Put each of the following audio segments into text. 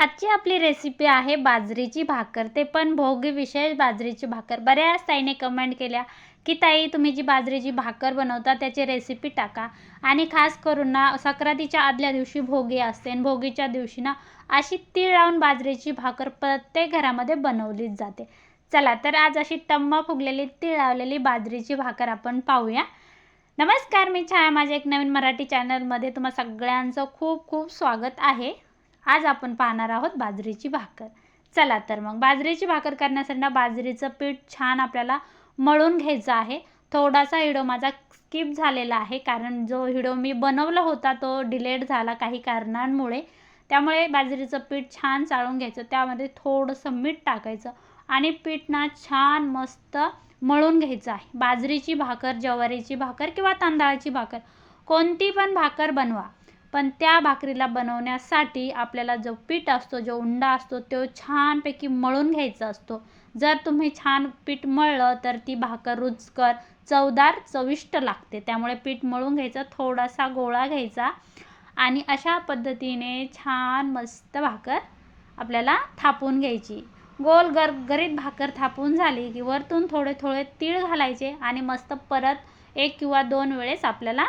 आजची आपली रेसिपी आहे बाजरीची भाकर. ते पण भोगी विशेष बाजरीची भाकर. बऱ्याच ताईने कमेंट केल्या की ताई तुम्ही जी बाजरीची भाकर बनवता त्याची रेसिपी टाका. आणि खास करून ना संक्रांतीच्या आदल्या दिवशी भोगी असते आणि भोगीच्या दिवशी ना अशी तीळ लावून बाजरीची भाकर प्रत्येक घरामध्ये बनवलीच जाते. चला तर आज अशी टम्मा फुगलेली तीळ लावलेली बाजरीची भाकर आपण पाहूया. नमस्कार मी छाया. माझ्या एक नवीन मराठी चॅनलमध्ये तुम्हा सगळ्यांचं खूप खूप स्वागत आहे. आज आपण पाहणार आहोत बाजरीची भाकर. चला तर मग बाजरीची भाकर करण्यासाठी ना बाजरीचं पीठ छान आपल्याला मळून घ्यायचं आहे. थोडासा हिडो माझा स्किप झालेला आहे कारण जो हिडो मी बनवला होता तो डिलेट झाला काही कारणांमुळे. त्यामुळे बाजरीचं पीठ छान चाळून घ्यायचं. त्यामध्ये थोडंसं मीठ टाकायचं आणि पीठ ना छान मस्त मळून घ्यायचं आहे. बाजरीची भाकर ज्वारीची भाकर किंवा तांदळाची भाकर. कोणती पण भाकर बनवा. पण त्या भाकरीला बनवण्यासाठी आपल्याला जो पीठ असतो जो उंडा असतो तो छानपैकी मळून घ्यायचा असतो. जर तुम्ही छान पीठ मळलं तर ती भाकर रुचकर चवदार चविष्ट लागते. त्यामुळे पीठ मळून घ्यायचं थोडासा गोळा घ्यायचा आणि अशा पद्धतीने छान मस्त भाकर आपल्याला थापून घ्यायची. गोल गर गरीत भाकर थापून झाली की वरतून थोडे थोडे तीळ घालायचे आणि मस्त परत एक किंवा दोन वेळेस आपल्याला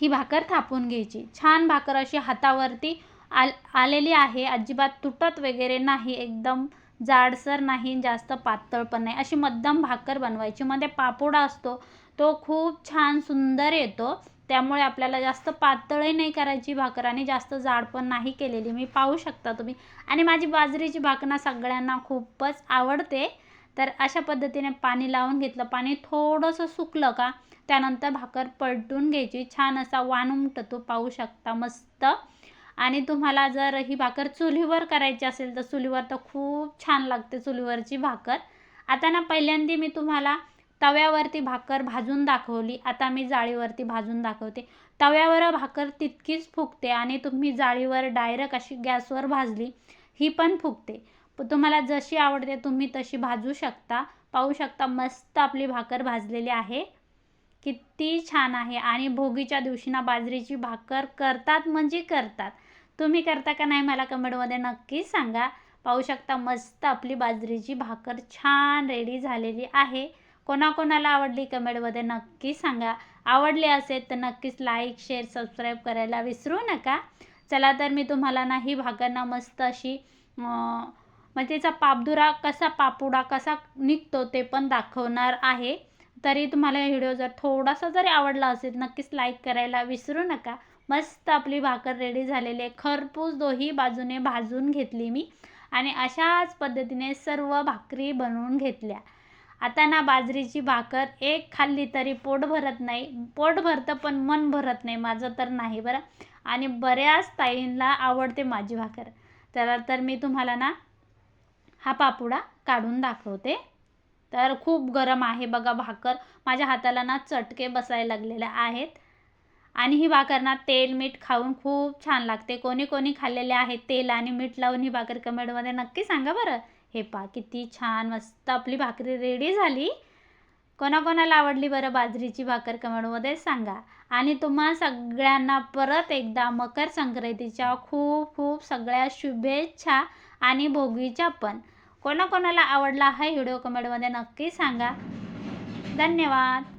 ही भाकर थापून घ्यायची. छान भाकर अशी हातावरती आल आलेली आहे. अजिबात तुटत वगैरे नाही. एकदम जाडसर नाही जास्त पातळ पण नाही. अशी मध्यम भाकर बनवायची. मध्ये पापोडा असतो तो खूप छान सुंदर येतो. त्यामुळे आपल्याला जास्त पातळही नाही करायची भाकर आणि जास्त जाड पण नाही केलेली. मी पाहू शकता तुम्ही. आणि माझी बाजरीची भाकर सगळ्यांना खूपच आवडते. तर अशा पद्धतीने पाणी लावून घेतलं. पाणी थोडंसं सुकलं का त्यानंतर भाकर पलटून घ्यायची. छान असा वाण उमटतो पाहू शकता मस्त. आणि तुम्हाला जर ही भाकर चुलीवर करायची असेल तर चुलीवर तर खूप छान लागते चुलीवरची भाकर. आता ना पहिल्यांदा मी तुम्हाला तव्यावरती भाकर भाजून दाखवली. आता मी जाळीवरती भाजून दाखवते. तव्यावर भाकर तितकीच फुगते आणि तुम्ही जाळीवर डायरेक्ट अशी गॅसवर भाजली ही पण फुगते. तुम्हाला जशी आवडते तुम्ही तशी भाजू शकता. पाहू शकता मस्त आपली भाकर भाजलेली आहे. किती छान आहे. आणि भोगीच्या दिवशी ना बाजरीची भाकर करतात म्हणजे करतात. तुम्ही करता का नाही मला कमेंटमध्ये नक्की सांगा. पाहू शकता मस्त आपली बाजरीची भाकर छान रेडी झालेली आहे. कोणाकोणाला आवडली कमेंटमध्ये नक्की सांगा. आवडली असेल तर नक्कीच लाईक शेअर सबस्क्राईब करायला विसरू नका. चला तर मी तुम्हाला ना ही भाकर ना मस्त अशी म्हणजे मग त्याचा पापदुरा कसा पापुडा कसा निघतो ते पण दाखवणार आहे. तरी तुम्हाला व्हिडिओ जर थोडासा जरी आवडला असेल नक्कीच लाईक करायला विसरू नका. मस्त आपली भाकर रेडी झालेली आहे. खरपूस दोही बाजूने भाजून घेतली मी. आणि अशाच पद्धतीने सर्व भाकरी बनवून घेतल्या. आता ना बाजरीची भाकर एक खाल्ली तरी पोट भरत नाही. पोट भरतं पण मन भरत नाही. माझं तर नाही बरं. आणि बऱ्याच ताईंना आवडते माझी भाकर. त्याला तर मी तुम्हाला ना हा पापुडा काढून दाखवते. तर खूप गरम आहे बघा भाकर. माझ्या हाताला ना चटके बसायला लागलेले आहेत. आणि ही भाकर ना तेल मीठ खाऊन खूप छान लागते. कोणी कोणी खाल्लेले आहेत तेल आणि मीठ लावून ही भाकर कमेंटमध्ये नक्की सांगा बरं. हे पा किती छान मस्त आपली भाकरी रेडी झाली. कोणाकोणाला आवडली बरं बाजरीची भाकर कमेंटमध्ये सांगा. आणि तुम्हा सगळ्यांना परत एकदा मकर संक्रांतीच्या खूप खूप सगळ्या शुभेच्छा. आणि भोगवीचा पण. कोणाकोणाला आवडला हा व्हिडिओ कमेंटमध्ये नक्की सांगा. धन्यवाद.